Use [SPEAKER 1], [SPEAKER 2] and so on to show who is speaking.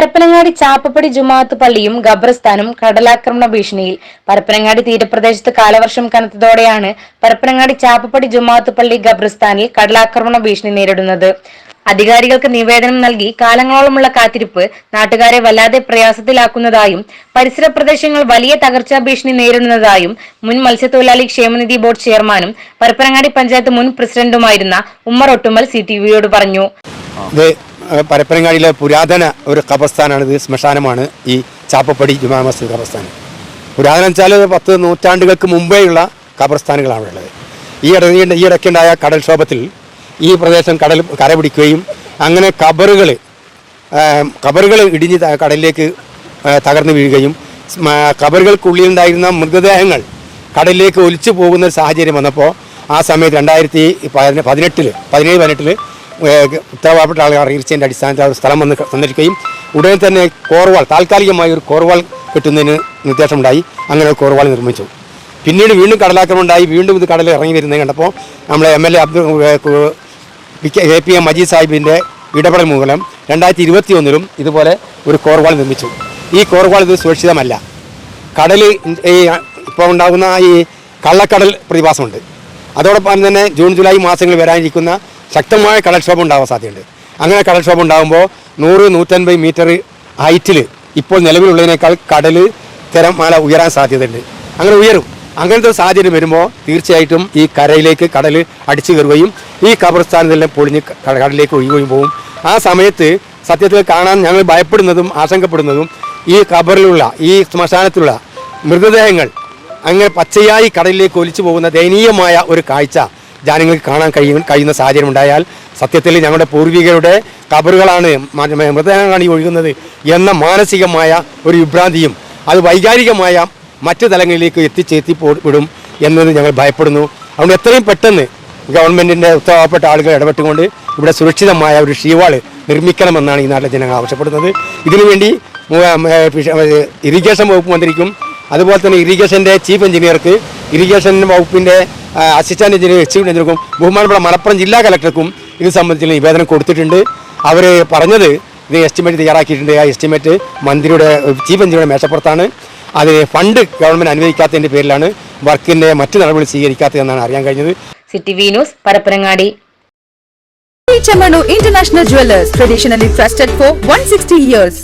[SPEAKER 1] പരപ്പനങ്ങാടി ചാപ്പപ്പടി ജുമാഅത്ത് പള്ളിയും ഖബർസ്ഥാനും കടലാക്രമണ ഭീഷണിയിൽ. പരപ്പനങ്ങാടി തീരപ്രദേശത്ത് കാലവർഷം കനത്തതോടെയാണ് പരപ്പനങ്ങാടി ചാപ്പപ്പടി ജുമാഅത്ത് പള്ളി ഖബർസ്ഥാനിൽ കടലാക്രമണ ഭീഷണി നേരിടുന്നത്. അധികാരികൾക്ക് നിവേദനം നൽകി കാലങ്ങളോളമുള്ള കാത്തിരിപ്പ് നാട്ടുകാരെ വല്ലാതെ പ്രയാസത്തിലാക്കുന്നതായും പരിസര പ്രദേശങ്ങൾ വലിയ തകർച്ചാ ഭീഷണി നേരിടുന്നതായും മുൻ മത്സ്യത്തൊഴിലാളി ക്ഷേമനിധി ബോർഡ് ചെയർമാനും പരപ്പനങ്ങാടി പഞ്ചായത്ത് മുൻ പ്രസിഡന്റുമായിരുന്ന ഉമ്മർ ഒട്ടുമൽ സി ടി വിയോട് പറഞ്ഞു.
[SPEAKER 2] പരപ്പനങ്ങാടിയിലെ പുരാതന ഒരു ഖബർസ്ഥാനാണ് ഇത് ശ്മശാനമാണ്. ഈ ചാപ്പപ്പടി ജുമാ മസ്ജിദ് ഖബർസ്ഥാൻ പുരാതനം വെച്ചാൽ പത്ത് നൂറ്റാണ്ടുകൾക്ക് മുമ്പേയുള്ള ഖബർസ്ഥാനുകളാണ് ഉള്ളത്. ഈ ഇട ഈ ഇടയ്ക്കുണ്ടായ കടൽക്ഷോഭത്തിൽ ഈ പ്രദേശം കടൽ കരപിടിക്കുകയും അങ്ങനെ കബറുകൾ കബറുകൾ ഇടിഞ്ഞ് കടലിലേക്ക് തകർന്നു വീഴുകയും കബറുകൾക്കുള്ളിലുണ്ടായിരുന്ന മൃതദേഹങ്ങൾ കടലിലേക്ക് ഒലിച്ചു പോകുന്ന ഒരു സാഹചര്യം വന്നപ്പോൾ ആ സമയത്ത് രണ്ടായിരത്തി പതിനെട്ടിൽ പതിനേഴ് പതിനെട്ടിൽ ഉത്തരവാദപ്പെട്ട ആളുകൾ അറിയിച്ചതിന്റെ അടിസ്ഥാനത്തിൽ അവർ സ്ഥലം വന്ന് സന്ദർശിക്കുകയും ഉടനെ തന്നെ കോർവാൾ താൽക്കാലികമായി ഒരു കോർവാൾ കെട്ടുന്നതിന് നിർദ്ദേശമുണ്ടായി. അങ്ങനെ ഒരു കോർവാൾ നിർമ്മിച്ചു. പിന്നീട് വീണ്ടും കടലാക്രമണം ഉണ്ടായി വീണ്ടും ഇത് കടലിൽ ഇറങ്ങി വരുന്നത് കണ്ടപ്പോൾ നമ്മളെ M L A Abdul P K A P M Majeed സാഹിബിന്റെ ഇടപെടൽ മൂലം രണ്ടായിരത്തി ഇരുപത്തി ഒന്നിലും ഇതുപോലെ ഒരു കോർവാൾ നിർമ്മിച്ചു. ഈ കോർവാൾ ഇത് സുരക്ഷിതമല്ല. കടൽ ഈ ഇപ്പോൾ ഉണ്ടാകുന്ന ഈ കള്ളക്കടൽ പ്രതിഭാസമുണ്ട്. അതോടൊപ്പം തന്നെ ജൂൺ ജൂലൈ മാസങ്ങളിൽ വരാനിരിക്കുന്ന ശക്തമായ കടൽക്ഷോഭം ഉണ്ടാവാൻ സാധ്യതയുണ്ട്. അങ്ങനെ കടൽക്ഷോഭം ഉണ്ടാകുമ്പോൾ നൂറ് നൂറ്റൻപത് മീറ്റർ ഹൈറ്റിൽ ഇപ്പോൾ നിലവിലുള്ളതിനേക്കാൾ കടൽ തിരമാല ഉയരാൻ സാധ്യതയുണ്ട്. അങ്ങനെ ഉയരും. അങ്ങനത്തെ സാഹചര്യം വരുമ്പോൾ തീർച്ചയായിട്ടും ഈ കരയിലേക്ക് കടൽ അടിച്ചു കയറുകയും ഈ കബർസ്ഥാനത്തെല്ലാം പൊളിഞ്ഞ് കടലിലേക്ക് ഒഴുകുകയും പോകും ആ സമയത്ത് സത്യത്തിൽ കാണാൻ ഞങ്ങൾ ഭയപ്പെടുന്നതും ആശങ്കപ്പെടുന്നതും ഈ കബറിലുള്ള ഈ ശ്മശാനത്തിലുള്ള മൃതദേഹങ്ങൾ അങ്ങനെ പച്ചയായി കടലിലേക്ക് ഒലിച്ചു പോകുന്ന ദയനീയമായ ഒരു കാഴ്ച ജനങ്ങൾക്ക് കാണാൻ കഴിയും കഴിയുന്ന സാഹചര്യം ഉണ്ടായാൽ സത്യത്തിൽ ഞങ്ങളുടെ പൂർവികരുടെ കബറുകളാണ് മൃതദേഹങ്ങളാണ് ഈ ഒഴുകുന്നത് എന്ന മാനസികമായ ഒരു വിഭ്രാന്തിയും അത് വൈകാരികമായ മറ്റു തലങ്ങളിലേക്ക് എത്തിച്ചേത്തി വിടും എന്നത് ഞങ്ങൾ ഭയപ്പെടുന്നു. അതുകൊണ്ട് എത്രയും പെട്ടെന്ന് ഗവൺമെന്റിന്റെ ഉത്തരവാദപ്പെട്ട ആളുകൾ ഇടപെട്ടുകൊണ്ട് ഇവിടെ സുരക്ഷിതമായ ഒരു ഷീവാൾ നിർമ്മിക്കണമെന്നാണ് ഈ നാട്ടിലെ ജനങ്ങൾ ആവശ്യപ്പെടുന്നത്. ഇതിനുവേണ്ടി ഇറിഗേഷൻ വകുപ്പ് മന്ത്രിക്കും അതുപോലെ തന്നെ ഇറിഗേഷന്റെ ചീഫ് എഞ്ചിനീയർക്ക് ഇറിഗേഷൻ വകുപ്പിന്റെ അസിസ്റ്റന്റ് എഞ്ചിനീയർ എക്സിക്യൂട്ടീവ് എഞ്ചിനീയർക്കും ബഹുമാനപ്പെട്ട മലപ്പുറം ജില്ലാ കലക്ടർക്കും ഇത് സംബന്ധിച്ചുള്ള നിവേദനം കൊടുത്തിട്ടുണ്ട്. അവർ പറഞ്ഞത് ഇത് എസ്റ്റിമേറ്റ് തയ്യാറാക്കിയിട്ടുണ്ട്. ആ എസ്റ്റിമേറ്റ് മന്ത്രിയുടെ ചീഫ് എഞ്ചിനീയറുടെ മേശപ്പുറത്താണ്. അത് ഫണ്ട് ഗവൺമെന്റ് അനുവദിക്കാത്തതിന്റെ പേരിലാണ് വർക്കിന്റെ മറ്റു നടപടി സ്വീകരിക്കാത്തതെന്നാണ് അറിയാൻ കഴിഞ്ഞത്.
[SPEAKER 1] City V news Parappanangadi.
[SPEAKER 3] Chamano International Jewelers, traditionally trusted for 160 years.